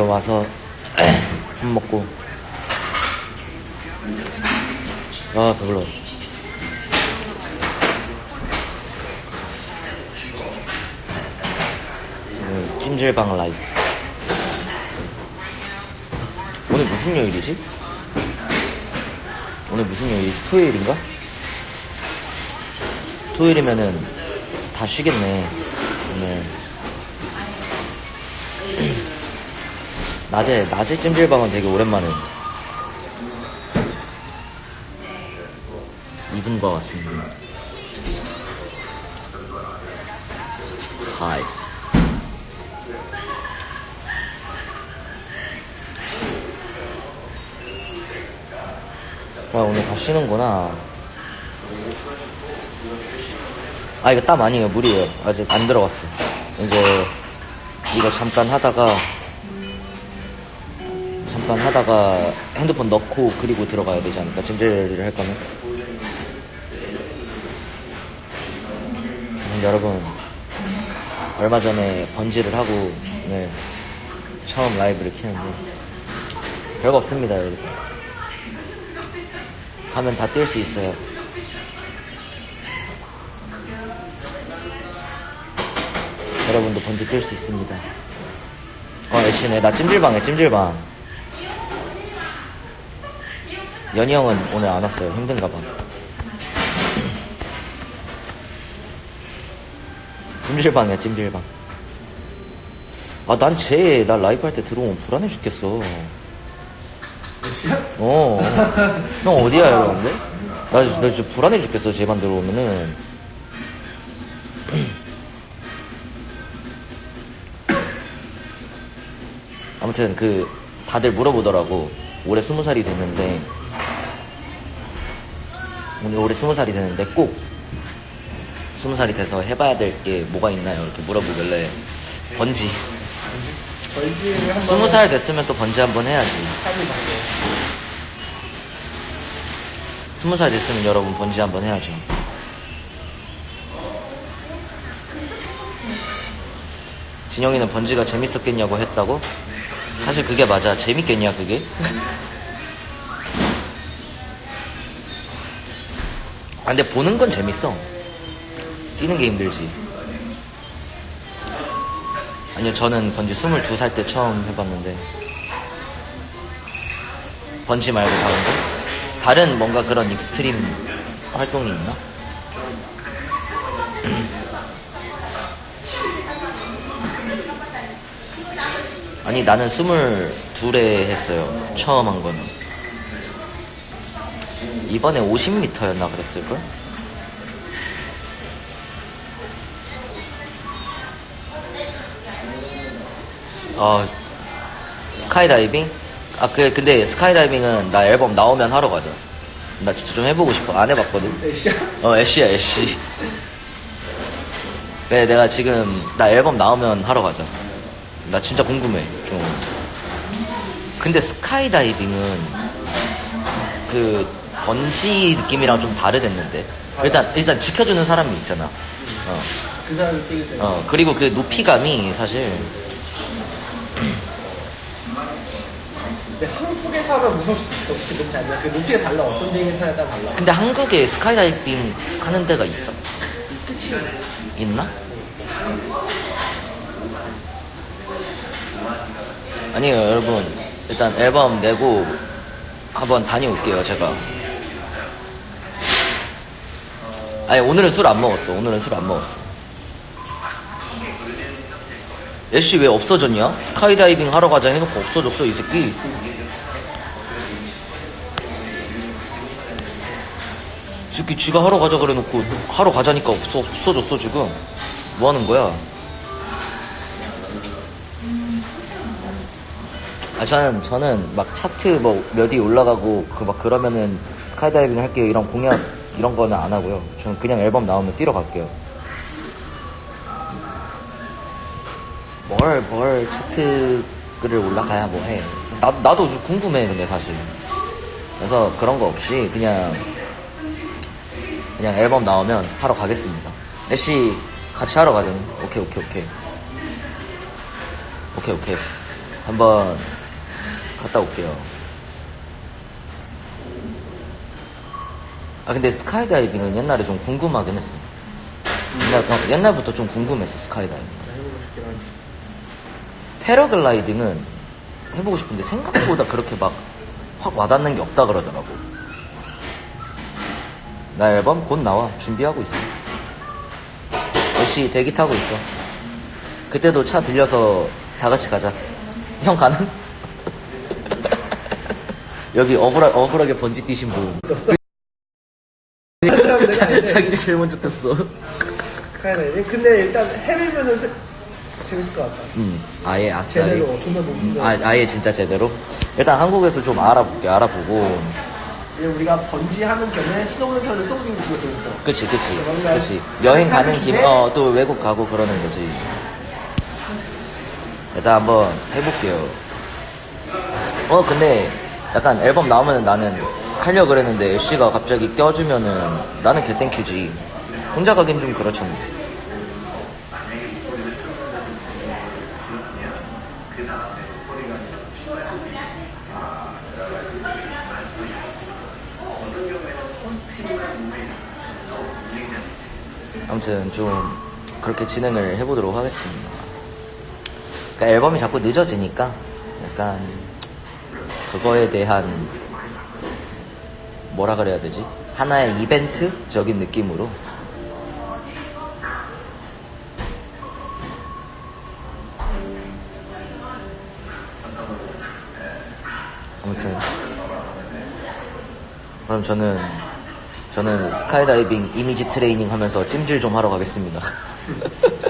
지금 와서 밥 먹고 아 배불러 오늘 찜질방 라이브 오늘 무슨 요일이지? 오늘 무슨 요일이지? 토요일인가? 토요일이면은 다 쉬겠네 오늘 낮에 낮에 찜질방은 되게 오랜만에 이분과 왔습니다. 하이. 아 오늘 다 쉬는구나. 아 이거 땀 아니에요 물이에요 아직 안 들어갔어요. 이제 이거 잠깐 하다가 잠깐 하다가 핸드폰 넣고 그리고 들어가야 되지 않을까? 찜질을 할 거면? 음, 여러분. 얼마 전에 번지를 하고 네, 처음 라이브를 키는데. 별거 없습니다 여러분. 가면 다 뛸 수 있어요. 여러분도 번지 뛸 수 있습니다. 어 애쉬네. 나 찜질방에 찜질방 연희 형은 오늘 안 왔어요. 힘든가 봐. 찜질방이야, 찜질방. 아, 난 쟤, 나 라이브 할 때 들어오면 불안해 죽겠어. 어. 형 어디야, 여러분들? 나, 진- 나 진짜 불안해 죽겠어, 쟤만 들어오면은. 아무튼 그, 다들 물어보더라고. 올해 스무 살이 됐는데, 오늘 올해 스무 살이 되는데 꼭 스무 살이 돼서 해봐야 될 게 뭐가 있나요? 이렇게 물어보길래 번지. 스무 살 됐으면 또 번지 한번 해야지. 스무 살 됐으면 여러분 번지 한번 해야죠. 진영이는 번지가 재밌었겠냐고 했다고? 사실 그게 맞아. 재밌겠냐 그게? 아 근데 보는 건 재밌어. 뛰는 게 힘들지. 아니요, 저는 번지 22살 때 처음 해봤는데. 번지 말고 다른 거? 다른 뭔가 그런 익스트림 활동이 있나? 아니, 나는 22에 했어요. 처음 한 거는. 이번에 50m였나 그랬을걸? 어, 스카이다이빙? 아, 그, 근데 스카이다이빙은 나 앨범 나오면 하러 가자. 나 진짜 좀 해보고 싶어. 안 해봤거든? 애쉬야? 어, 애쉬야, 애쉬. 네, 내가 지금, 나 앨범 나오면 하러 가자. 나 진짜 궁금해, 좀. 근데 스카이다이빙은, 그, 번지 느낌이랑 좀 다르댔는데. 일단, 일단 지켜주는 사람이 있잖아. 어. 그 사람을 뛰게 돼. 어, 그리고 그 높이감이 사실, 근데 한국에서 하면 무서울 수도 있어. 그 높이 아니라. 그 높이가 달라. 어떤 비행기 타냐에 따라 달라. 근데 한국에 스카이다이빙 하는 데가 있어? 끝이 있나? 아니에요, 여러분. 일단 앨범 내고 한번 다녀올게요, 제가. 아니, 오늘은 술 안 먹었어. 오늘은 술 안 먹었어. 애쉬 왜 없어졌냐? 스카이다이빙 하러 가자 해놓고 없어졌어, 이 새끼. 이 새끼 지가 하러 가자 그래놓고 하러 가자니까 없어, 없어졌어, 지금. 뭐 하는 거야? 아, 저는, 저는 막 차트 뭐 몇 위 올라가고 그 막 그러면은 스카이다이빙 할게요. 이런 공약, 이런 거는 안 하고요. 저는 그냥 앨범 나오면 뛰러 갈게요. 뭘, 뭘 차트를 올라가야 뭐 해. 나, 나도 좀 궁금해, 근데 사실. 그래서 그런 거 없이 그냥, 그냥 앨범 나오면 하러 가겠습니다. 애쉬 같이 하러 가자니. 오케이, 오케이, 오케이. 오케이, 오케이. 한번 갔다 올게요. 아 근데 스카이다이빙은 옛날에 좀 궁금하긴 했어. 옛날, 어, 옛날부터 좀 궁금했어 스카이다이빙. 패러글라이딩은 해보고 싶은데 생각보다 그렇게 막 확 와닿는 게 없다 그러더라고. 나 앨범 곧 나와. 준비하고 있어. 열시 대기 타고 있어. 그때도 차 빌려서 다 같이 가자. 형 가는? 여기 억울하, 억울하게 번지 뛰신 분. 있었어? 그 사람 내가 아닌데. 자기가 제일 먼저 탔어. 스카이다이빙? 근데 일단 해밀면은 세- 재밌을 것 같다. 음, 아예 아싸리. 제대로 존나 높은 아, 아예 진짜 제대로? 일단 한국에서 좀 알아볼게, 알아보고. 우리가 번지 하는 겸에 스노우는 편을 쏘는 게 그거 재밌죠. 그치, 그치. 뭔가 그치. 여행 가는 김에, 김에 어, 또 외국 가고 그러는 거지. 일단 한번 해볼게요. 어, 근데 약간 앨범 나오면 나는 하려고 그랬는데 애쉬가 갑자기 껴주면은 나는 개땡큐지. 혼자 가긴 좀 그렇잖아. 아무튼 좀 그렇게 진행을 해보도록 하겠습니다. 그러니까 앨범이 자꾸 늦어지니까 약간 그거에 대한 뭐라 그래야 되지? 하나의 이벤트적인 느낌으로 아무튼 그럼 저는 저는 스카이다이빙 이미지 트레이닝 하면서 찜질 좀 하러 가겠습니다.